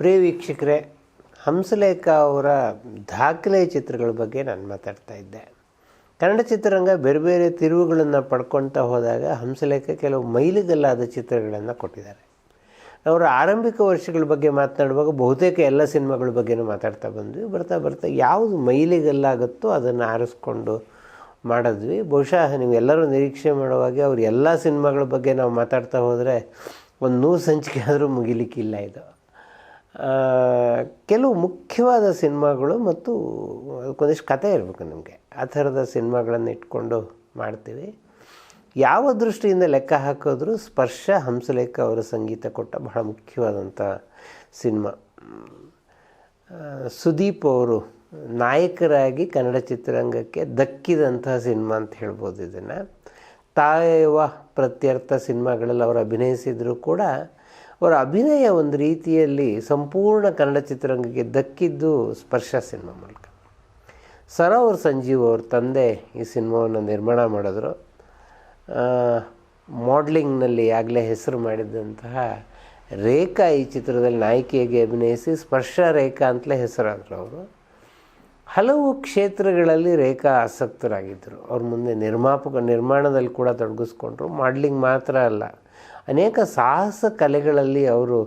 ಪ್ರಿಯ ವೀಕ್ಷಕರೇ, ಹಂಸಲೇಖ ಅವರ ದಾಖಲೆ ಚಿತ್ರಗಳ ಬಗ್ಗೆ ನಾನು ಮಾತಾಡ್ತಾ ಇದ್ದೆ. ಕನ್ನಡ ಚಿತ್ರರಂಗ ಬೇರೆ ಬೇರೆ ತಿರುವುಗಳನ್ನು ಪಡ್ಕೊಳ್ತಾ ಹೋದಾಗ ಹಂಸಲೇಖ ಕೆಲವು ಮೈಲಿಗಲ್ಲಾದ ಚಿತ್ರಗಳನ್ನು ಕೊಟ್ಟಿದ್ದಾರೆ. ಅವರ ಆರಂಭಿಕ ವರ್ಷಗಳ ಬಗ್ಗೆ ಮಾತನಾಡುವಾಗ ಬಹುತೇಕ ಎಲ್ಲ ಸಿನಿಮಾಗಳ ಬಗ್ಗೆನೂ ಮಾತಾಡ್ತಾ ಬಂದ್ವಿ. ಬರ್ತಾ ಬರ್ತಾ ಯಾವುದು ಮೈಲಿಗಲ್ಲಾಗುತ್ತೋ ಅದನ್ನು ಆರಿಸ್ಕೊಂಡು ಮಾಡಿದ್ವಿ. ಬಹುಶಃ ನೀವು ಎಲ್ಲರೂ ನಿರೀಕ್ಷೆ ಮಾಡುವಾಗೆ ಅವ್ರ ಎಲ್ಲ ಸಿನಿಮಾಗಳ ಬಗ್ಗೆ ನಾವು ಮಾತಾಡ್ತಾ ಹೋದರೆ ಒಂದು ನೂರು ಸಂಚಿಕೆ ಆದರೂ ಮುಗಿಲಿಕ್ಕಿಲ್ಲ ಇದು. ಕೆಲವು ಮುಖ್ಯವಾದ ಸಿನಿಮಾಗಳು ಮತ್ತು ಅದಕ್ಕೊಂದಿಷ್ಟು ಕತೆ ಇರಬೇಕು ನಮಗೆ. ಆ ಥರದ ಸಿನಿಮಾಗಳನ್ನು ಇಟ್ಕೊಂಡು ಮಾಡ್ತೀವಿ. ಯಾವ ದೃಷ್ಟಿಯಿಂದ ಲೆಕ್ಕ ಹಾಕಿದ್ರೂ ಸ್ಪರ್ಶ ಹಂಸಲೇಖ ಅವರ ಸಂಗೀತ ಕೊಟ್ಟ ಬಹಳ ಮುಖ್ಯವಾದಂಥ ಸಿನಿಮಾ. ಸುದೀಪ್ ಅವರು ನಾಯಕರಾಗಿ ಕನ್ನಡ ಚಿತ್ರರಂಗಕ್ಕೆ ದಕ್ಕಿದಂತಹ ಸಿನಿಮಾ ಅಂತ ಹೇಳ್ಬೋದು ಇದನ್ನು. ತಾಯವ ಪ್ರತ್ಯರ್ಥ ಸಿನಿಮಾಗಳಲ್ಲಿ ಅವರು ಅಭಿನಯಿಸಿದರೂ ಕೂಡ ಅವರ ಅಭಿನಯ ಒಂದು ರೀತಿಯಲ್ಲಿ ಸಂಪೂರ್ಣ ಕನ್ನಡ ಚಿತ್ರರಂಗಕ್ಕೆ ದಕ್ಕಿದ್ದು ಸ್ಪರ್ಶ ಸಿನಿಮಾ ಮೂಲಕ. ಸರೋವರ್ ಸಂಜೀವ್ ಅವ್ರ ತಂದೆ ಈ ಸಿನಿಮಾವನ್ನು ನಿರ್ಮಾಣ ಮಾಡಿದ್ರು. ಮಾಡ್ಲಿಂಗ್ನಲ್ಲಿ ಆಗಲೇ ಹೆಸರು ಮಾಡಿದ್ದಂತಹ ರೇಖಾ ಈ ಚಿತ್ರದಲ್ಲಿ ನಾಯಕಿಯಾಗಿ ಅಭಿನಯಿಸಿ ಸ್ಪರ್ಶ ರೇಖಾ ಅಂತಲೇ ಹೆಸರಾದರು ಅವರು. ಹಲವು ಕ್ಷೇತ್ರಗಳಲ್ಲಿ ರೇಖಾ ಆಸಕ್ತರಾಗಿದ್ದರು. ಅವ್ರ ಮುಂದೆ ನಿರ್ಮಾಪಕ ನಿರ್ಮಾಣದಲ್ಲಿ ಕೂಡ ತೊಡಗಿಸ್ಕೊಂಡ್ರು. ಮಾಡ್ಲಿಂಗ್ ಮಾತ್ರ ಅಲ್ಲ ಅನೇಕ ಸಾಹಸ ಕಲೆಗಳಲ್ಲಿ ಅವರು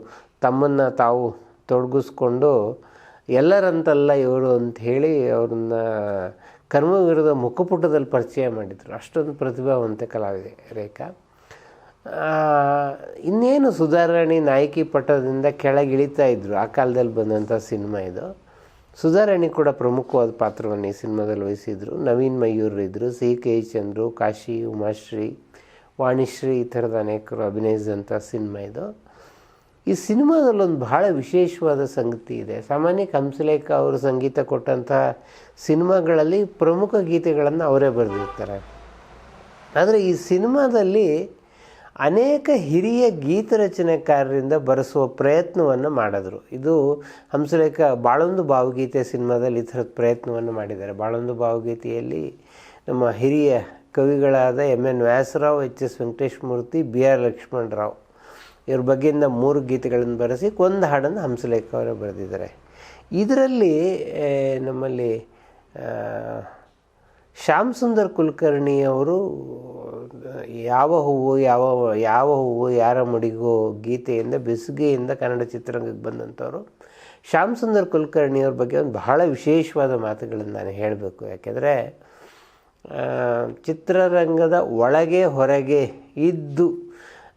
ತಮ್ಮನ್ನು ತಾವು ತೊಡಗಿಸ್ಕೊಂಡು ಎಲ್ಲರಂತಲ್ಲ ಇವರು ಅಂತ ಹೇಳಿ ಅವ್ರನ್ನ ಕರ್ಮವೀರದ ಮುಖಪುಟದಲ್ಲಿ ಪರಿಚಯ ಮಾಡಿದರು. ಅಷ್ಟೊಂದು ಪ್ರತಿಭಾವಂತ ಕಲಾವಿದೆ ರೇಖಾ. ಇನ್ನೇನು ಸುಧಾರಾಣಿ ನಾಯಕಿ ಪಟ್ಟದಿಂದ ಕೆಳಗಿಳಿತಾ ಇದ್ದರು ಆ ಕಾಲದಲ್ಲಿ ಬಂದಂಥ ಸಿನಿಮಾ ಇದು. ಸುಧಾರಾಣಿ ಕೂಡ ಪ್ರಮುಖವಾದ ಪಾತ್ರವನ್ನು ಈ ಸಿನಿಮಾದಲ್ಲಿ ವಹಿಸಿದರು. ನವೀನ್ ಮಯೂರ್ ಇದ್ದರು ಸಿ ಕೆ ಚಂದ್ರು, ಕಾಶಿ, ಉಮಾಶ್ರೀ ವಾಣಿಶ್ರೀ ಈ ಥರದ ಅನೇಕರು ಅಭಿನಯಿಸಿದಂಥ ಸಿನಿಮಾ ಇದು. ಈ ಸಿನಿಮಾದಲ್ಲಿ ಒಂದು ಬಹಳ ವಿಶೇಷವಾದ ಸಂಗತಿ ಇದೆ. ಸಾಮಾನ್ಯ ಕಂಸಲೇಖ ಅವರು ಸಂಗೀತ ಕೊಟ್ಟಂತಹ ಸಿನಿಮಾಗಳಲ್ಲಿ ಪ್ರಮುಖ ಗೀತೆಗಳನ್ನು ಅವರೇ ಬರೆದಿರ್ತಾರೆ. ಆದರೆ ಈ ಸಿನಿಮಾದಲ್ಲಿ ಅನೇಕ ಹಿರಿಯ ಗೀತ ರಚನೆಕಾರರಿಂದ ಬರೆಸುವ ಪ್ರಯತ್ನವನ್ನು ಮಾಡಿದ್ರು. ಇದು ಹಂಸಲೇಖ ಬಾಳೊಂದು ಭಾವಗೀತೆ ಸಿನಿಮಾದಲ್ಲಿ ಈ ಥರದ ಪ್ರಯತ್ನವನ್ನು ಮಾಡಿದ್ದಾರೆ. ಬಾಳೊಂದು ಭಾವಗೀತೆಯಲ್ಲಿ ನಮ್ಮ ಹಿರಿಯ ಕವಿಗಳಾದ M N Vyasarao, H S Venkatesh Murthy, B R Lakshmanarao ಇವ್ರ ಬಗ್ಗೆಯಿಂದ ಮೂರು ಗೀತೆಗಳನ್ನು ಬರೆಸಿ ಒಂದು ಹಾಡನ್ನು ಹಂಸಲೇಖ ಅವರೇ ಬರೆದಿದ್ದಾರೆ. ಇದರಲ್ಲಿ ನಮ್ಮಲ್ಲಿ ಶ್ಯಾಮ್ ಸುಂದರ್ ಕುಲಕರ್ಣಿ ಅವರು, ಯಾವ ಹೂವು, ಯಾವ ಯಾವ ಹೂವು, ಯಾರ ಮಡಿಗೋ ಗೀತೆಯಿಂದ ಬೆಸುಗೆಯಿಂದ ಕನ್ನಡ ಚಿತ್ರರಂಗಕ್ಕೆ ಬಂದಂಥವರು. ಶ್ಯಾಮ್ ಸುಂದರ್ ಕುಲಕರ್ಣಿಯವ್ರ ಬಗ್ಗೆ ಒಂದು ಬಹಳ ವಿಶೇಷವಾದ ಮಾತುಗಳನ್ನು ನಾನು ಹೇಳಬೇಕು. ಯಾಕೆಂದರೆ ಚಿತ್ರರಂಗದ ಒಳಗೆ ಹೊರಗೆ ಇದ್ದು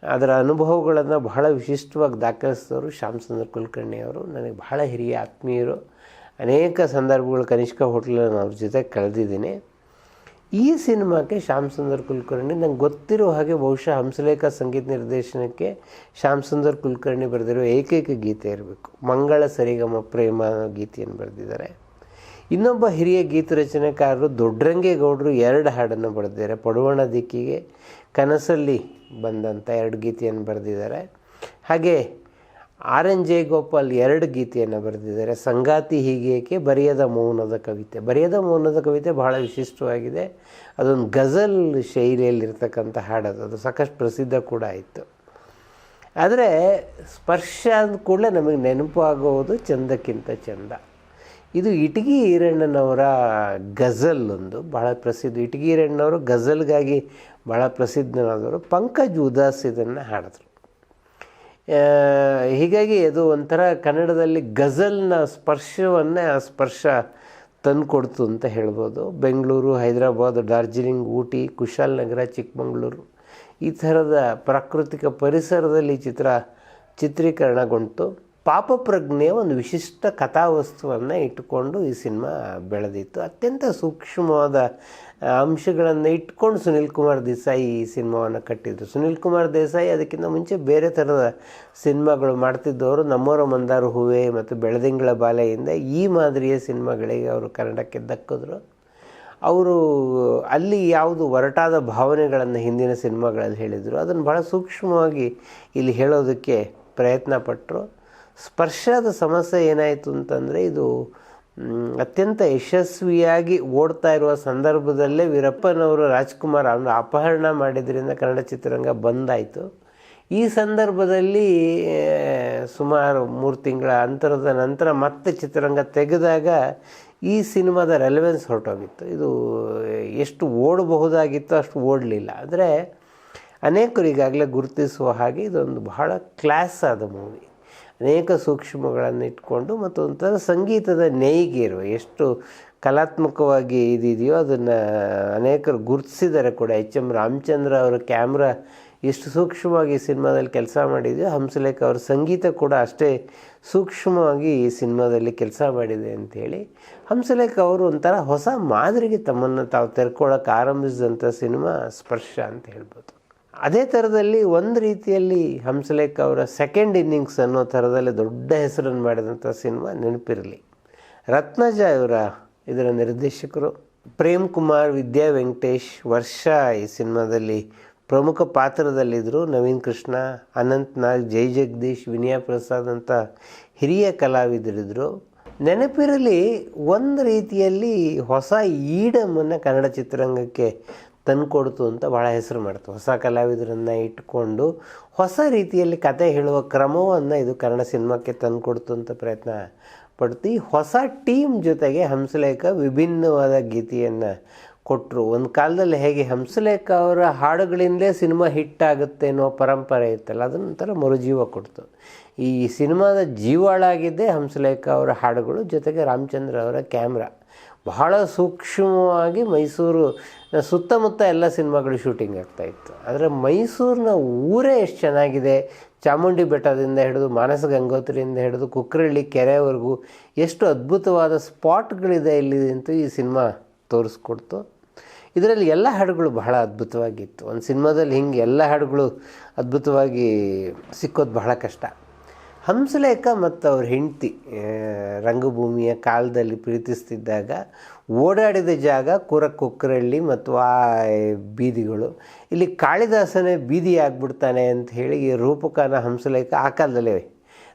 ಅದರ ಅನುಭವಗಳನ್ನು ಬಹಳ ವಿಶಿಷ್ಟವಾಗಿ ದಾಖಲಿಸಿದವರು ಶ್ಯಾಮಚಂದ್ರ ಕುಲಕರ್ಣಿಯವರು ನನಗೆ ಬಹಳ ಹಿರಿಯ ಆತ್ಮೀಯರು. ಅನೇಕ ಸಂದರ್ಭಗಳು ಕನಿಷ್ಕ ಹೋಟ್ಲನ್ನು ಅವ್ರ ಜೊತೆ ಕಳೆದಿದ್ದೀನಿ. ಈ ಸಿನಿಮಾಕ್ಕೆ ಶ್ಯಾಮ್ ಸುಂದರ್ ಕುಲಕರ್ಣಿ, ನಂಗೆ ಗೊತ್ತಿರೋ ಹಾಗೆ ಬಹುಶಃ ಹಂಸಲೇಖ ಸಂಗೀತ ನಿರ್ದೇಶನಕ್ಕೆ ಶ್ಯಾಮ್ ಸುಂದರ್ ಕುಲಕರ್ಣಿ ಬರೆದಿರೋ ಏಕೈಕ ಗೀತೆ ಇರಬೇಕು. ಮಂಗಳ ಸರಿಗಮ ಪ್ರೇಮ ಗೀತೆಯನ್ನು ಬರೆದಿದ್ದಾರೆ. ಇನ್ನೊಬ್ಬ ಹಿರಿಯ ಗೀತ ರಚನೆಕಾರರು ದೊಡ್ಡರಂಗೇಗೌಡರು ಎರಡು ಹಾಡನ್ನು ಬರೆದಿದ್ದಾರೆ. ಪಡುವಣ ದಿಕ್ಕಿಗೆ ಕನಸಲ್ಲಿ ಬಂದಂಥ ಎರಡು ಗೀತೆಯನ್ನು ಬರೆದಿದ್ದಾರೆ. ಹಾಗೆ ಆರ್ ಎನ್ ಜಯಗೋಪಾಲ್ ಎರಡು ಗೀತೆಯನ್ನು ಬರೆದಿದ್ದಾರೆ. ಸಂಗಾತಿ ಹೀಗೇಕೆ ಬರೆಯದ ಮೌನದ ಕವಿತೆ. ಬರೆಯದ ಮೌನದ ಕವಿತೆ ಬಹಳ ವಿಶಿಷ್ಟವಾಗಿದೆ. ಅದೊಂದು ಗಜಲ್ ಶೈಲಿಯಲ್ಲಿರ್ತಕ್ಕಂಥ ಹಾಡದು ಅದು ಸಾಕಷ್ಟು ಪ್ರಸಿದ್ಧ ಕೂಡ ಆಯಿತು. ಆದರೆ ಸ್ಪರ್ಶ ಅಂದ ಕೂಡಲೇ ನಮಗೆ ನೆನಪು ಆಗೋದು ಚಂದಕ್ಕಿಂತ ಚಂದ. ಇದು ಇಟಗಿ ಈರಣ್ಣನವರ ಗಜಲ್ ಒಂದು ಬಹಳ ಪ್ರಸಿದ್ಧ. ಇಟಗಿ ಈರಣ್ಣವರು ಗಜಲ್ಗಾಗಿ ಭಾಳ ಪ್ರಸಿದ್ಧನಾದವರು. ಪಂಕಜ್ ಉದಾಸ್ ಇದನ್ನು ಹಾಡಿದ್ರು. ಹೀಗಾಗಿ ಅದು ಒಂಥರ ಕನ್ನಡದಲ್ಲಿ ಗಜಲ್ನ ಸ್ಪರ್ಶವನ್ನೇ ಆ ಸ್ಪರ್ಶ ತಂದುಕೊಡ್ತು ಅಂತ ಹೇಳ್ಬೋದು. ಬೆಂಗಳೂರು, ಹೈದರಾಬಾದ್, ಡಾರ್ಜಿಲಿಂಗ್, ಊಟಿ ಕುಶಾಲನಗರ ಚಿಕ್ಕಮಗಳೂರು. ಈ ಥರದ ಪ್ರಾಕೃತಿಕ ಪರಿಸರದಲ್ಲಿ ಚಿತ್ರ ಚಿತ್ರೀಕರಣಗೊಂಡು ಪಾಪ ಪ್ರಜ್ಞೆಯ ಒಂದು ವಿಶಿಷ್ಟ ಕಥಾವಸ್ತುವನ್ನು ಇಟ್ಟುಕೊಂಡು ಈ ಸಿನಿಮಾ ಬೆಳೆದಿತ್ತು. ಅತ್ಯಂತ ಸೂಕ್ಷ್ಮವಾದ ಅಂಶಗಳನ್ನು ಇಟ್ಕೊಂಡು ಸುನಿಲ್ ಕುಮಾರ್ ದೇಸಾಯಿ ಈ ಸಿನಿಮಾವನ್ನು ಕಟ್ಟಿದ್ರು. ಸುನಿಲ್ ಕುಮಾರ್ ದೇಸಾಯಿ ಅದಕ್ಕಿಂತ ಮುಂಚೆ ಬೇರೆ ಥರದ ಸಿನಿಮಾಗಳು ಮಾಡ್ತಿದ್ದವರು ನಮ್ಮೋರ ಮಂದಾರ ಹೂವೆ ಮತ್ತು ಬೆಳದಿಂಗಳ ಬಾಲೆಯಿಂದ ಈ ಮಾದರಿಯ ಸಿನಿಮಾಗಳಿಗೆ ಅವರು ಕನ್ನಡಕ್ಕೆ ದಕ್ಕಿದ್ರು. ಅವರು ಅಲ್ಲಿ ಯಾವುದು ಒರಟಾದ ಭಾವನೆಗಳನ್ನು ಹಿಂದಿನ ಸಿನಿಮಾಗಳಲ್ಲಿ ಹೇಳಿದರು. ಅದನ್ನು ಭಾಳ ಸೂಕ್ಷ್ಮವಾಗಿ ಇಲ್ಲಿ ಹೇಳೋದಕ್ಕೆ ಪ್ರಯತ್ನ ಪಟ್ಟರು ಸ್ಪರ್ಶದ ಸಮಸ್ಯೆ ಏನಾಯಿತು ಅಂತಂದರೆ ಇದು ಅತ್ಯಂತ ಯಶಸ್ವಿಯಾಗಿ ಓಡ್ತಾ ಇರುವ ಸಂದರ್ಭದಲ್ಲೇ ವೀರಪ್ಪನವರು ರಾಜ್ಕುಮಾರ್ ಅವನು ಅಪಹರಣ ಮಾಡಿದ್ರಿಂದ ಕನ್ನಡ ಚಿತ್ರರಂಗ ಬಂದಾಯಿತು. ಈ ಸಂದರ್ಭದಲ್ಲಿ ಸುಮಾರು ಮೂರು ತಿಂಗಳ ಅಂತರದ ನಂತರ ಮತ್ತೆ ಚಿತ್ರರಂಗ ತೆಗೆದಾಗ ಈ ಸಿನಿಮಾದ ರೆಲೆವೆನ್ಸ್ ಹೊರಟೋಗಿತ್ತು. ಇದು, ಎಷ್ಟು ಓಡಬಹುದಾಗಿತ್ತು ಅಷ್ಟು ಓಡಲಿಲ್ಲ. ಆದರೆ ಅನೇಕರು ಈಗಾಗಲೇ ಗುರುತಿಸುವ ಹಾಗೆ ಇದೊಂದು ಬಹಳ ಕ್ಲಾಸ್ ಆದ ಮೂವಿ ಅನೇಕ ಸೂಕ್ಷ್ಮಗಳನ್ನು ಇಟ್ಕೊಂಡು ಮತ್ತು ಒಂಥರ ಸಂಗೀತದ ಇರುವ ಎಷ್ಟು ಕಲಾತ್ಮಕವಾಗಿ ಇದಿದೆಯೋ ಅದನ್ನು ಅನೇಕರು ಗುರುತಿಸಿದ್ದಾರೆ ಕೂಡ. ಎಚ್ ಎಂ ರಾಮಚಂದ್ರ ಅವರ ಕ್ಯಾಮ್ರಾ ಎಷ್ಟು ಸೂಕ್ಷ್ಮವಾಗಿ ಸಿನಿಮಾದಲ್ಲಿ ಕೆಲಸ ಮಾಡಿದೆಯೋ, ಹಂಸಲೇಖ ಅವರ ಸಂಗೀತ ಕೂಡ ಅಷ್ಟೇ ಸೂಕ್ಷ್ಮವಾಗಿ ಈ ಸಿನಿಮಾದಲ್ಲಿ ಕೆಲಸ ಮಾಡಿದೆ ಅಂಥೇಳಿ ಹಂಸಲೇಖ ಅವರು ಒಂಥರ ಹೊಸ ಮಾದರಿಗೆ ತಮ್ಮನ್ನು ತಾವು ತೆರ್ಕೊಳ್ಳೋಕೆ ಆರಂಭಿಸಿದಂಥ ಸಿನಿಮಾ ಸ್ಪರ್ಶ ಅಂತ ಹೇಳ್ಬೋದು. ಅದೇ ಥರದಲ್ಲಿ ಒಂದು ರೀತಿಯಲ್ಲಿ ಹಂಸಲೇಖ ಅವರ ಸೆಕೆಂಡ್ ಇನ್ನಿಂಗ್ಸ್ ಅನ್ನೋ ಥರದಲ್ಲಿ ದೊಡ್ಡ ಹೆಸರನ್ನು ಮಾಡಿದಂಥ ಸಿನಿಮಾ ನೆನಪಿರಲಿ. ರತ್ನಜ ಇವರ ಇದರ ನಿರ್ದೇಶಕರು. ಪ್ರೇಮ್ ಕುಮಾರ್, ವಿದ್ಯಾ ವೆಂಕಟೇಶ್, ವರ್ಷ ಈ ಸಿನಿಮಾದಲ್ಲಿ ಪ್ರಮುಖ ಪಾತ್ರದಲ್ಲಿದ್ದರು. ನವೀನ್ ಕೃಷ್ಣ, ಅನಂತ್ನಾಗ್, ಜೈ ಜಗದೀಶ್, ವಿನಯ ಪ್ರಸಾದ್ ಅಂತ ಹಿರಿಯ ಕಲಾವಿದರಿದ್ದರು. ನೆನಪಿರಲಿ ಒಂದು ರೀತಿಯಲ್ಲಿ ಹೊಸ ಈಡಮನ್ನು ಕನ್ನಡ ಚಿತ್ರರಂಗಕ್ಕೆ ತಂದುಕೊಡ್ತು ಅಂತ ಭಾಳ ಹೆಸರು ಮಾಡ್ತು. ಹೊಸ ಕಲಾವಿದರನ್ನು ಇಟ್ಕೊಂಡು ಹೊಸ ರೀತಿಯಲ್ಲಿ ಕತೆ ಹೇಳುವ ಕ್ರಮವನ್ನು ಇದು ಕನ್ನಡ ಸಿನಿಮಾಕ್ಕೆ ತಂದುಕೊಡ್ತು ಅಂತ ಪ್ರಯತ್ನ ಪಡ್ತು. ಹೊಸ ಟೀಮ್ ಜೊತೆಗೆ ಹಂಸಲೇಖ ವಿಭಿನ್ನವಾದ ಗೀತೆಯನ್ನು ಕೊಟ್ಟರು ಒಂದು ಕಾಲದಲ್ಲಿ ಹೇಗೆ ಹಂಸಲೇಖ ಅವರ ಹಾಡುಗಳಿಂದಲೇ ಸಿನಿಮಾ ಹಿಟ್ ಆಗುತ್ತೆ ಅನ್ನೋ ಪರಂಪರೆ ಇತ್ತಲ್ಲ ಅದೊಂಥರ ಮರುಜೀವ ಕೊಡ್ತು. ಈ ಸಿನಿಮಾದ ಜೀವಾಳಾಗಿದ್ದೇ ಹಂಸಲೇಖ ಅವರ ಹಾಡುಗಳು, ಜೊತೆಗೆ ರಾಮಚಂದ್ರ ಅವರ ಕ್ಯಾಮ್ರಾ. ಬಹಳ ಸೂಕ್ಷ್ಮವಾಗಿ ಮೈಸೂರು, ಸುತ್ತಮುತ್ತ ಎಲ್ಲ ಸಿನಿಮಾಗಳು ಶೂಟಿಂಗ್ ಆಗ್ತಾಯಿತ್ತು ಆದರೆ ಮೈಸೂರಿನ ಊರೇ ಎಷ್ಟು ಚೆನ್ನಾಗಿದೆ. ಚಾಮುಂಡಿ ಬೆಟ್ಟದಿಂದ ಹಿಡಿದು ಮಾನಸ ಗಂಗೋತ್ರಿಯಿಂದ ಹಿಡಿದು ಕುಕ್ರಳ್ಳಿ ಕೆರೆವರೆಗೂ ಎಷ್ಟು ಅದ್ಭುತವಾದ ಸ್ಪಾಟ್ಗಳಿದೆ ಇಲ್ಲಿ ಅಂತ ಈ ಸಿನಿಮಾ ತೋರಿಸ್ಕೊಡ್ತು. ಇದರಲ್ಲಿ ಎಲ್ಲ ಹಾಡುಗಳು ಬಹಳ ಅದ್ಭುತವಾಗಿತ್ತು. ಒಂದು ಸಿನಿಮಾದಲ್ಲಿ ಹಿಂಗೆ ಎಲ್ಲ ಹಾಡುಗಳು ಅದ್ಭುತವಾಗಿ ಸಿಕ್ಕೋದು ಬಹಳ ಕಷ್ಟ. ಹಂಸಲೇಖ ಮತ್ತು ಅವ್ರ ಹೆಂಡತಿ ರಂಗಭೂಮಿಯ ಕಾಲದಲ್ಲಿ ಪ್ರೀತಿಸ್ತಿದ್ದಾಗ ಓಡಾಡಿದ ಜಾಗ ಕುರಕುಕ್ಕರಳ್ಳಿ ಮತ್ತು ಆ ಬೀದಿಗಳು. ಇಲ್ಲಿ ಕಾಳಿದಾಸನೇ ಬೀದಿ ಆಗ್ಬಿಡ್ತಾನೆ ಅಂತ ಹೇಳಿ ರೂಪಕನ ಹಂಸಲೇಖ ಆ ಕಾಲದಲ್ಲೇ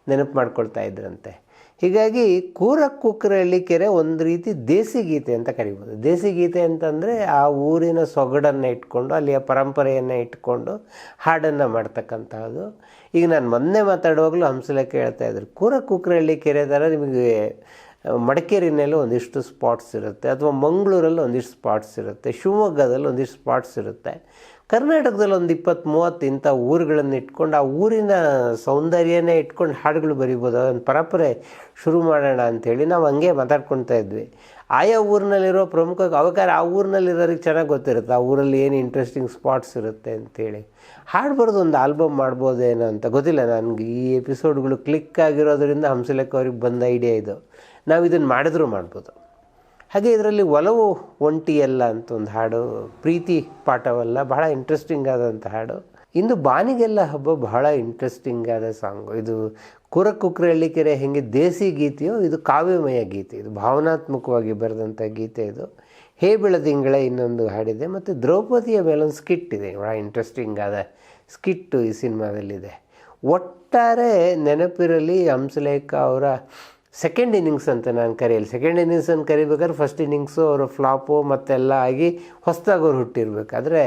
ನೆನಪು ಮಾಡ್ಕೊಳ್ತಾ ಇದ್ರಂತೆ. ಹೀಗಾಗಿ ಕೂರ ಕೂರಕ್ಕುಕ್ಕರಳ್ಳಿ ಕೆರೆ ಒಂದು ರೀತಿ ದೇಸಿ ಗೀತೆ ಅಂತ ಕರಿಬೋದು. ದೇಸಿ ಗೀತೆ ಅಂತಂದರೆ ಆ ಊರಿನ ಸೊಗಡನ್ನು ಇಟ್ಕೊಂಡು, ಅಲ್ಲಿಯ ಪರಂಪರೆಯನ್ನು ಇಟ್ಕೊಂಡು ಹಾಡನ್ನು ಮಾಡ್ತಕ್ಕಂಥದ್ದು ಈಗ ನಾನು ಮೊನ್ನೆ ಮಾತಾಡುವಾಗಲೂ ಹಂಸಲೇಖ ಹೇಳ್ತಾ ಇದ್ರು ಕೂರಕ್ಕುಕ್ಕರಳ್ಳಿ ಕೆರೆ ಥರ ನಿಮಗೆ ಮಡಿಕೇರಿನಲ್ಲಿ ಒಂದಿಷ್ಟು ಸ್ಪಾಟ್ಸ್ ಇರುತ್ತೆ, ಅಥವಾ ಮಂಗಳೂರಲ್ಲಿ ಒಂದಿಷ್ಟು ಸ್ಪಾಟ್ಸ್ ಇರುತ್ತೆ, ಶಿವಮೊಗ್ಗದಲ್ಲಿ ಒಂದಿಷ್ಟು ಸ್ಪಾಟ್ಸ್ ಇರುತ್ತೆ. ಕರ್ನಾಟಕದಲ್ಲಿ ಒಂದು ಇಪ್ಪತ್ತು ಮೂವತ್ತು ಇಂಥ ಊರುಗಳನ್ನು ಇಟ್ಕೊಂಡು, ಆ ಊರಿನ ಸೌಂದರ್ಯನೇ ಇಟ್ಕೊಂಡು ಹಾಡುಗಳು ಬರಿಬೋದು. ಒಂದು ಪರಂಪರೆ ಶುರು ಮಾಡೋಣ ಅಂಥೇಳಿ ನಾವು ಹಂಗೆ ಮಾತಾಡ್ಕೊಳ್ತಾ ಇದ್ವಿ. ಆಯಾ ಊರಿನಲ್ಲಿರೋ ಪ್ರಮುಖ ಅವಕಾರ ಆ ಊರಿನಲ್ಲಿರೋರಿಗೆ ಚೆನ್ನಾಗಿ ಗೊತ್ತಿರುತ್ತೆ. ಆ ಊರಲ್ಲಿ ಏನು ಇಂಟ್ರೆಸ್ಟಿಂಗ್ ಸ್ಪಾಟ್ಸ್ ಇರುತ್ತೆ ಅಂಥೇಳಿ. ಹಾಡು ಒಂದು ಆಲ್ಬಮ್ ಮಾಡ್ಬೋದೇನೋ ಅಂತ ಗೊತ್ತಿಲ್ಲ. ನನಗೆ ಈ ಎಪಿಸೋಡ್ಗಳು ಕ್ಲಿಕ್ ಆಗಿರೋದ್ರಿಂದ ಹಂಸಲೇಖ ಅವ್ರಿಗೆ ಬಂದ ಐಡಿಯಾ ಇದು. ನಾವು ಇದನ್ನು ಮಾಡಿದ್ರೂ ಮಾಡ್ಬೋದು. ಹಾಗೆ ಇದರಲ್ಲಿ ಒಲವು ಒಂಟಿಯಲ್ಲ ಅಂತ ಒಂದು ಹಾಡು, ಪ್ರೀತಿ ಪಾಠವಲ್ಲ, ಬಹಳ ಇಂಟ್ರೆಸ್ಟಿಂಗ್ ಆದಂಥ ಹಾಡು. ಇಂದು ಬಾನಿಗೆಲ್ಲ ಹಬ್ಬ ಬಹಳ ಇಂಟ್ರೆಸ್ಟಿಂಗ್ ಆದ ಸಾಂಗು ಇದು ಕುರಕುಕ್ರೆ ಕೆರೆ ಹೆಂಗೆ ದೇಸಿ ಗೀತೆಯೋ, ಇದು ಕಾವ್ಯಮಯ ಗೀತೆ. ಇದು ಭಾವನಾತ್ಮಕವಾಗಿ ಬರೆದಂಥ ಗೀತೆ ಇದು. ಹೇ ಬೆಳದಿಂಗಳ ಇನ್ನೊಂದು ಹಾಡಿದೆ, ಮತ್ತು ದ್ರೌಪದಿಯ ಮೇಲೊಂದು ಸ್ಕಿಟ್ ಇದೆ. ಭಾಳ ಇಂಟ್ರೆಸ್ಟಿಂಗ್ ಆದ ಸ್ಕಿಟ್ಟು ಈ ಸಿನಿಮಾದಲ್ಲಿದೆ. ಒಟ್ಟಾರೆ ನೆನಪಿರಲಿ ಹಂಸಲೇಖ ಅವರ ಸೆಕೆಂಡ್ ಇನ್ನಿಂಗ್ಸ್ ಅಂತ ನಾನು ಕರೆಯಲ್ಲ. ಸೆಕೆಂಡ್ ಇನ್ನಿಂಗ್ಸ್ ಅಂತ ಕರಿಬೇಕಾದ್ರೆ ಫಸ್ಟ್ ಇನ್ನಿಂಗ್ಸು ಅವರು ಫ್ಲಾಪು ಮತ್ತೆಲ್ಲ ಆಗಿ ಹೊಸದಾಗಿ ಅವ್ರು ಹುಟ್ಟಿರ್ಬೇಕಾದ್ರೆ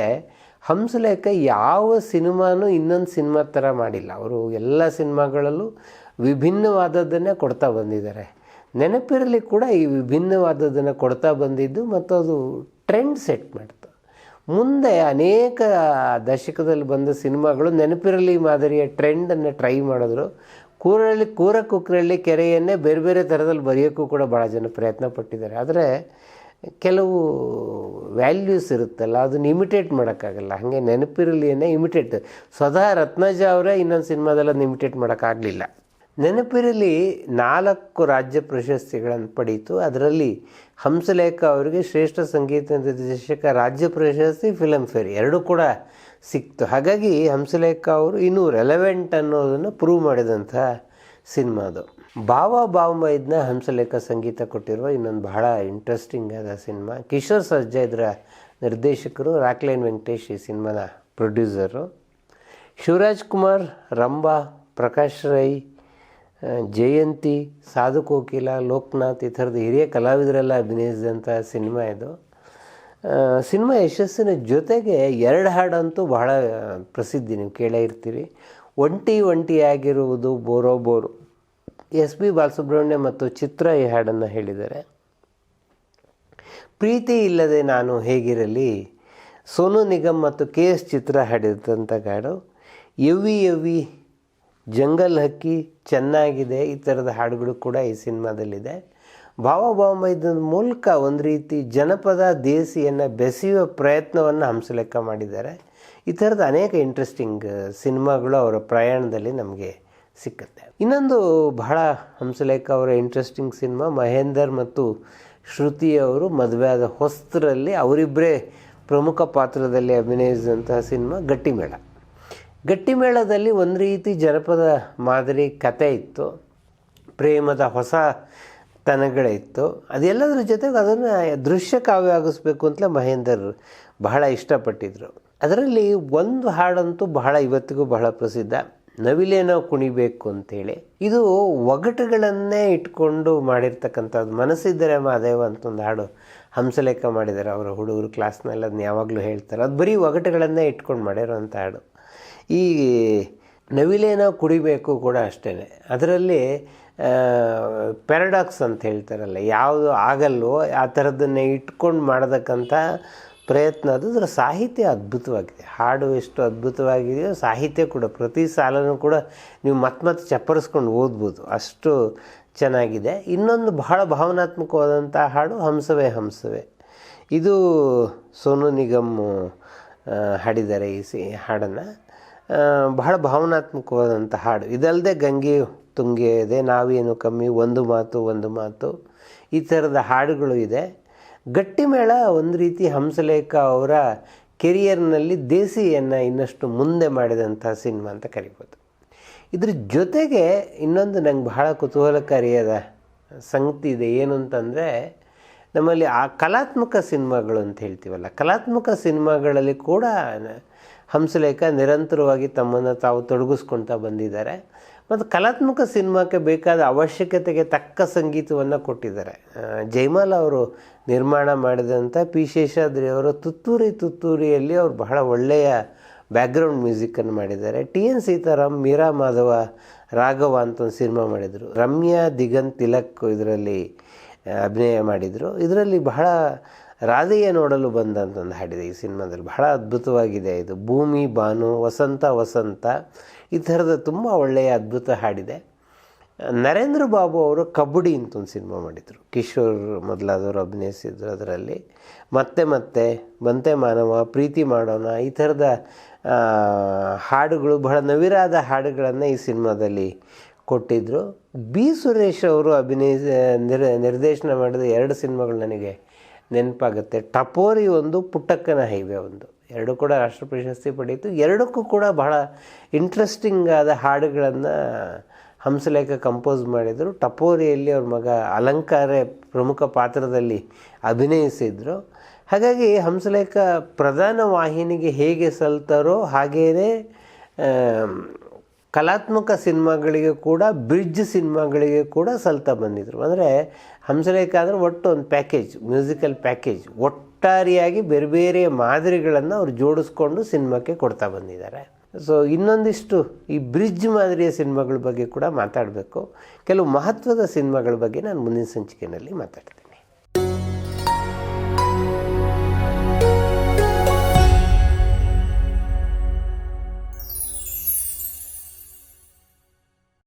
ಹಂಸಲೇಖ ಯಾವ ಸಿನಿಮಾನೂ ಇನ್ನೊಂದು ಸಿನಿಮಾ ಥರ ಮಾಡಿಲ್ಲ. ಅವರು ಎಲ್ಲ ಸಿನಿಮಾಗಳಲ್ಲೂ ವಿಭಿನ್ನವಾದದ್ದನ್ನೇ ಕೊಡ್ತಾ ಬಂದಿದ್ದಾರೆ. ನೆನಪಿರಲಿ ಕೂಡ ಈ ವಿಭಿನ್ನವಾದದ್ದನ್ನು ಕೊಡ್ತಾ ಬಂದಿದ್ದು ಮತ್ತು ಅದು ಟ್ರೆಂಡ್ ಸೆಟ್ ಮಾಡ್ತು. ಮುಂದೆ ಅನೇಕ ದಶಕದಲ್ಲಿ ಬಂದ ಸಿನಿಮಾಗಳು ನೆನಪಿರಲಿ ಮಾದರಿಯ ಟ್ರೆಂಡನ್ನು ಟ್ರೈ ಮಾಡಿದ್ರು. ಕೂರಳ್ಳಿ, ಕೂರ ಕುಕ್ಕರಲ್ಲಿ ಕೆರೆಯನ್ನೇ ಬೇರೆ ಬೇರೆ ಥರದಲ್ಲಿ ಬರೆಯೋಕ್ಕೂ ಕೂಡ ಭಾಳ ಜನ ಪ್ರಯತ್ನ ಪಟ್ಟಿದ್ದಾರೆ. ಆದರೆ ಕೆಲವು ವ್ಯಾಲ್ಯೂಸ್ ಇರುತ್ತಲ್ಲ, ಅದನ್ನು ಇಮಿಟೇಟ್ ಮಾಡೋಕ್ಕಾಗಲ್ಲ. ಹಾಗೆ ನೆನಪಿರಲಿಯನ್ನೇ ಇಮಿಟೇಟ್. ಸ್ವತಃ ರತ್ನಜ ಅವರೇ ಇನ್ನೊಂದು ಸಿನಿಮಾದಲ್ಲಿ ಅದನ್ನ ಇಮಿಟೇಟ್ ಮಾಡೋಕ್ಕಾಗಲಿಲ್ಲ. ನೆನಪಿರಲಿ, ನಾಲ್ಕು ರಾಜ್ಯ ಪ್ರಶಸ್ತಿಗಳನ್ನು ಪಡೀತು. ಅದರಲ್ಲಿ ಹಂಸಲೇಖ ಅವರಿಗೆ ಶ್ರೇಷ್ಠ ಸಂಗೀತ ನಿರ್ದೇಶಕ ರಾಜ್ಯ ಪ್ರಶಸ್ತಿ ಫಿಲಮ್ ಫೇರ್ ಎರಡೂ ಕೂಡ ಸಿಕ್ತು. ಹಾಗಾಗಿ ಹಂಸಲೇಖ ಅವರು ಇನ್ನೂ ರೆಲೆವೆಂಟ್ ಅನ್ನೋದನ್ನು ಪ್ರೂವ್ ಮಾಡಿದಂಥ ಸಿನಿಮಾ ಅದು. ಬಾವ ಬಾಂಬ ಇದನ್ನ ಹಂಸಲೇಖ ಸಂಗೀತ ಕೊಟ್ಟಿರುವ ಇನ್ನೊಂದು ಬಹಳ ಇಂಟ್ರೆಸ್ಟಿಂಗ್ ಆದ ಸಿನಿಮಾ ಕಿಶೋರ್ ಸರ್ಜಾ ಇದರ ನಿರ್ದೇಶಕರು ರಾಕ್ಲೈನ್ ವೆಂಕಟೇಶ್ ಈ ಸಿನಿಮಾದ ಪ್ರೊಡ್ಯೂಸರು ಶಿವರಾಜ್ ಕುಮಾರ್, ರಂಭಾ, ಪ್ರಕಾಶ್ ರೈ ಜಯಂತಿ, ಸಾಧು ಕೋಕಿಲ, ಲೋಕನಾಥ್ ಈ ಥರದ ಹಿರಿಯ ಕಲಾವಿದರೆಲ್ಲ ಅಭಿನಯಿಸಿದಂಥ ಸಿನಿಮಾ ಇದು. ಸಿನಿಮಾ ಯಶಸ್ಸಿನ ಜೊತೆಗೆ ಎರಡು ಹಾಡಂತೂ ಬಹಳ ಪ್ರಸಿದ್ಧಿ ನೀವು ಕೇಳೇ ಇರ್ತೀರಿ. ಒಂಟಿ ಒಂಟಿಯಾಗಿರುವುದು ಬೋರೋ ಬೋರು. ಎಸ್ ಬಿ ಬಾಲಸುಬ್ರಹ್ಮಣ್ಯ ಮತ್ತು ಚಿತ್ರ ಈ ಹಾಡನ್ನು ಹೇಳಿದ್ದಾರೆ. ಪ್ರೀತಿ ಇಲ್ಲದೆ ನಾನು ಹೇಗಿರಲಿ? ಸೋನು ನಿಗಮ್ ಮತ್ತು ಕೆ ಎಸ್ ಚಿತ್ರ ಹಾಡಿದಂಥ ಹಾಡು. ಯವಿ ಯವಿ ಜಂಗಲ್ ಹಕ್ಕಿ ಚೆನ್ನಾಗಿದೆ, ಈ ಥರದ ಹಾಡುಗಳು ಕೂಡ ಈ ಸಿನಿಮಾದಲ್ಲಿದೆ. ಭಾವ ಇದ್ದ ಮೂಲಕ ಒಂದು ರೀತಿ ಜನಪದ ದೇಸಿಯನ್ನು ಬೆಸೆಯುವ ಪ್ರಯತ್ನವನ್ನು ಹಂಸಲೇಖ ಮಾಡಿದ್ದಾರೆ. ಈ ಥರದ ಅನೇಕ ಇಂಟ್ರೆಸ್ಟಿಂಗ್ ಸಿನಿಮಾಗಳು ಅವರ ಪ್ರಯಾಣದಲ್ಲಿ ನಮಗೆ ಸಿಕ್ಕುತ್ತೆ. ಇನ್ನೊಂದು ಬಹಳ ಹಂಸಲೇಖ ಅವರ ಇಂಟ್ರೆಸ್ಟಿಂಗ್ ಸಿನಿಮಾ ಮಹೇಂದರ್ ಮತ್ತು ಶ್ರುತಿ ಅವರು ಮದುವೆಯಾದ ಹೊಸ್ತರಲ್ಲಿ ಅವರಿಬ್ಬರೇ ಪ್ರಮುಖ ಪಾತ್ರದಲ್ಲಿ ಅಭಿನಯಿಸಿದಂತಹ ಸಿನಿಮಾ ಗಟ್ಟಿಮೇಳ. ಗಟ್ಟಿಮೇಳದಲ್ಲಿ ಒಂದು ರೀತಿ ಜನಪದ ಮಾದರಿ ಕತೆ ಇತ್ತು. ಪ್ರೇಮದ ಹೊಸ ತನಗಳಿತ್ತು ಅದೆಲ್ಲದರ ಜೊತೆಗೆ ಅದನ್ನು ದೃಶ್ಯ ಕಾವ್ಯ ಆಗಿಸ್ಬೇಕು ಅಂತಲೇ ಮಹೇಂದರ್ ಬಹಳ ಇಷ್ಟಪಟ್ಟಿದ್ರು. ಅದರಲ್ಲಿ ಒಂದು ಹಾಡಂತೂ ಬಹಳ ಇವತ್ತಿಗೂ ಬಹಳ ಪ್ರಸಿದ್ಧ. ನವಿಲೇನೋ ಕುಣಿಬೇಕು ಅಂತೇಳಿ. ಇದು ಒಗಟುಗಳನ್ನೇ ಇಟ್ಕೊಂಡು ಮಾಡಿರ್ತಕ್ಕಂಥದ್ದು. ಮನಸ್ಸಿದ್ದರೆ ಮಾದೇವ ಅಂತ ಒಂದು ಹಾಡು ಹಂಸಲೇಖ ಮಾಡಿದ್ದಾರೆ. ಅವರ ಹುಡುಗರು ಕ್ಲಾಸ್ನಲ್ಲಿ ಅದನ್ನ ಯಾವಾಗಲೂ ಹೇಳ್ತಾರೆ. ಅದು ಬರೀ ಒಗಟುಗಳನ್ನೇ ಇಟ್ಕೊಂಡು ಮಾಡಿರೋಂಥ ಹಾಡು. ಈ ನವಿಲೇನೋ ಕುಡಿಬೇಕು ಕೂಡ ಅಷ್ಟೇ ಅದರಲ್ಲಿ ಪ್ಯಾರಡಾಕ್ಸ್ ಅಂತ ಹೇಳ್ತಾರಲ್ಲ, ಯಾವುದು ಆಗಲ್ವೋ ಆ ಥರದನ್ನೇ ಇಟ್ಕೊಂಡು ಮಾಡತಕ್ಕಂಥ ಪ್ರಯತ್ನ. ಅದು ಅದರ ಸಾಹಿತ್ಯ ಅದ್ಭುತವಾಗಿದೆ. ಹಾಡು ಎಷ್ಟು ಅದ್ಭುತವಾಗಿದೆಯೋ ಸಾಹಿತ್ಯ ಕೂಡ, ಪ್ರತಿ ಸಾಲನೂ ಕೂಡ ನೀವು ಮತ್ತೆ ಮತ್ತೆ ಚಪ್ಪರಿಸ್ಕೊಂಡು ಓದ್ಬೋದು. ಅಷ್ಟು ಚೆನ್ನಾಗಿದೆ. ಇನ್ನೊಂದು ಬಹಳ ಭಾವನಾತ್ಮಕವಾದಂಥ ಹಾಡು, ಹಂಸವೇ ಹಂಸವೇ. ಇದು ಸೋನು ನಿಗಮ್ ಹಾಡಿದ್ದಾರೆ ಈ ಸಿ, ಹಾಡನ್ನು. ಬಹಳ ಭಾವನಾತ್ಮಕವಾದಂಥ ಹಾಡು. ಇದಲ್ಲದೆ ಗಂಗೆ ತುಂಗೆ ಇದೆ, ನಾವೇನು ಕಮ್ಮಿ, ಒಂದು ಮಾತು ಒಂದು ಮಾತು. ಈ ಥರದ ಹಾಡುಗಳು ಇದೆ. ಗಟ್ಟಿಮೇಳ ಒಂದು ರೀತಿ ಹಂಸಲೇಖ ಅವರ ಕೆರಿಯರ್ನಲ್ಲಿ ದೇಸಿಯನ್ನು ಇನ್ನಷ್ಟು ಮುಂದೆ ಮಾಡಿದಂಥ ಸಿನಿಮಾ ಅಂತ ಕರಿಬೋದು. ಇದ್ರ ಜೊತೆಗೆ ಇನ್ನೊಂದು ನಂಗೆ ಬಹಳ ಕುತೂಹಲಕಾರಿಯಾದ ಸಂಗತಿ ಇದೆ. ಏನು ಅಂತಂದರೆ, ನಮ್ಮಲ್ಲಿ ಆ ಕಲಾತ್ಮಕ ಸಿನಿಮಾಗಳು ಅಂತ ಹೇಳ್ತೀವಲ್ಲ, ಕಲಾತ್ಮಕ ಸಿನಿಮಾಗಳಲ್ಲಿ ಕೂಡ ಹಂಸಲೇಖ ನಿರಂತರವಾಗಿ ತಮ್ಮನ್ನು ತಾವು ತೊಡಗಿಸ್ಕೊಳ್ತಾ ಬಂದಿದ್ದಾರೆ. ಮತ್ತು ಕಲಾತ್ಮಕ ಸಿನಿಮಾಕ್ಕೆ ಬೇಕಾದ ಅವಶ್ಯಕತೆಗೆ ತಕ್ಕ ಸಂಗೀತವನ್ನು ಕೊಟ್ಟಿದ್ದಾರೆ. ಜೈಮಾಲ್ ಅವರು ನಿರ್ಮಾಣ ಮಾಡಿದಂಥ ಪಿ ಶೇಷಾದ್ರಿ ಅವರು ತುತ್ತೂರಿ ತುತ್ತೂರಿಯಲ್ಲಿ ಅವರು ಬಹಳ ಒಳ್ಳೆಯ ಬ್ಯಾಕ್ಗ್ರೌಂಡ್ ಮ್ಯೂಸಿಕ್ಕನ್ನು ಮಾಡಿದ್ದಾರೆ. ಟಿ ಎನ್ ಸೀತಾರಾಮ್, ಮೀರಾ ಮಾಧವ, ರಾಘವ ಅಂತ ಒಂದು ಸಿನಿಮಾ ಮಾಡಿದರು. ರಮ್ಯಾ ದಿಗಂತ್ ತಿಲಕ್ ಇದರಲ್ಲಿ ಅಭಿನಯ ಮಾಡಿದರು. ಇದರಲ್ಲಿ ಬಹಳ ರಾಧೆಯ ನೋಡಲು ಬಂದಂತಂದು ಹಾಡಿದೆ. ಈ ಸಿನಿಮಾದಲ್ಲಿ ಬಹಳ ಅದ್ಭುತವಾಗಿದೆ ಇದು. ಭೂಮಿ, ಬಾನು, ವಸಂತ ವಸಂತ, ಈ ಥರದ ತುಂಬ ಒಳ್ಳೆಯ ಅದ್ಭುತ ಹಾಡಿದೆ. ನರೇಂದ್ರ ಬಾಬು ಅವರು ಕಬಡ್ಡಿ ಅಂತ ಒಂದು ಸಿನಿಮಾ ಮಾಡಿದರು. ಕಿಶೋರ್ ಮೊದಲಾದವರು ಅಭಿನಯಿಸಿದ್ರು ಅದರಲ್ಲಿ. ಮತ್ತೆ ಮತ್ತೆ ಬಂತೆ ಮಾನವ, ಪ್ರೀತಿ ಮಾಡೋಣ, ಈ ಥರದ ಹಾಡುಗಳು, ಬಹಳ ನವಿರಾದ ಹಾಡುಗಳನ್ನು ಈ ಸಿನಿಮಾದಲ್ಲಿ ಕೊಟ್ಟಿದ್ದರು ಬಿ ಸುರೇಶ್ ಅವರು ಅಭಿನಯ ನಿರ್ ನಿರ್ದೇಶನ ಮಾಡಿದ ಎರಡು ಸಿನಿಮಾಗಳು ನನಗೆ ನೆನಪಾಗುತ್ತೆ. ಟಪೋರಿ ಒಂದು ಪುಟ್ಟಕ್ಕನ ಹೈವೆ ಒಂದು. ಎರಡು ಕೂಡ ರಾಷ್ಟ್ರ ಪ್ರಶಸ್ತಿ ಪಡೆಯಿತು. ಎರಡಕ್ಕೂ ಕೂಡ ಬಹಳ ಇಂಟ್ರೆಸ್ಟಿಂಗ್ ಆದ ಹಾಡುಗಳನ್ನು ಹಂಸಲೇಖ ಕಂಪೋಸ್ ಮಾಡಿದರು. ಟಪೋರಿಯಲ್ಲಿ ಅವ್ರ ಮಗ ಅಲಂಕಾರ ಪ್ರಮುಖ ಪಾತ್ರದಲ್ಲಿ ಅಭಿನಯಿಸಿದರು. ಹಾಗಾಗಿ ಹಂಸಲೇಖ ಪ್ರಧಾನ ವಾಹಿನಿಗೆ ಹೇಗೆ ಸಲ್ತಾರೋ ಹಾಗೆಯೇ ಕಲಾತ್ಮಕ ಸಿನಿಮಾಗಳಿಗೆ ಕೂಡ, ಬ್ರಿಡ್ಜ್ ಸಿನಿಮಾಗಳಿಗೆ ಕೂಡ ಸಲ್ತಾ ಬಂದಿದ್ದರು ಅಂದರೆ ಹಂಸಲೇಖ ಅಂದರೆ ಒಟ್ಟು ಒಂದು ಪ್ಯಾಕೇಜ್, ಮ್ಯೂಸಿಕಲ್ ಪ್ಯಾಕೇಜ್. ಒಟ್ಟಾರೆಯಾಗಿ ಬೇರೆ ಬೇರೆ ಮಾದರಿಗಳನ್ನು ಅವರು ಜೋಡಿಸ್ಕೊಂಡು ಸಿನಿಮಾಕ್ಕೆ ಕೊಡ್ತಾ ಬಂದಿದ್ದಾರೆ. ಸೊ ಇನ್ನೊಂದಿಷ್ಟು ಈ ಬ್ರಿಡ್ಜ್ ಮಾದರಿಯ ಸಿನಿಮಾಗಳ ಬಗ್ಗೆ ಕೂಡ ಮಾತಾಡಬೇಕು. ಕೆಲವು ಮಹತ್ವದ ಸಿನಿಮಾಗಳ ಬಗ್ಗೆ ನಾನು ಮುಂದಿನ ಸಂಚಿಕೆಯಲ್ಲಿ ಮಾತಾಡ್ತೇನೆ.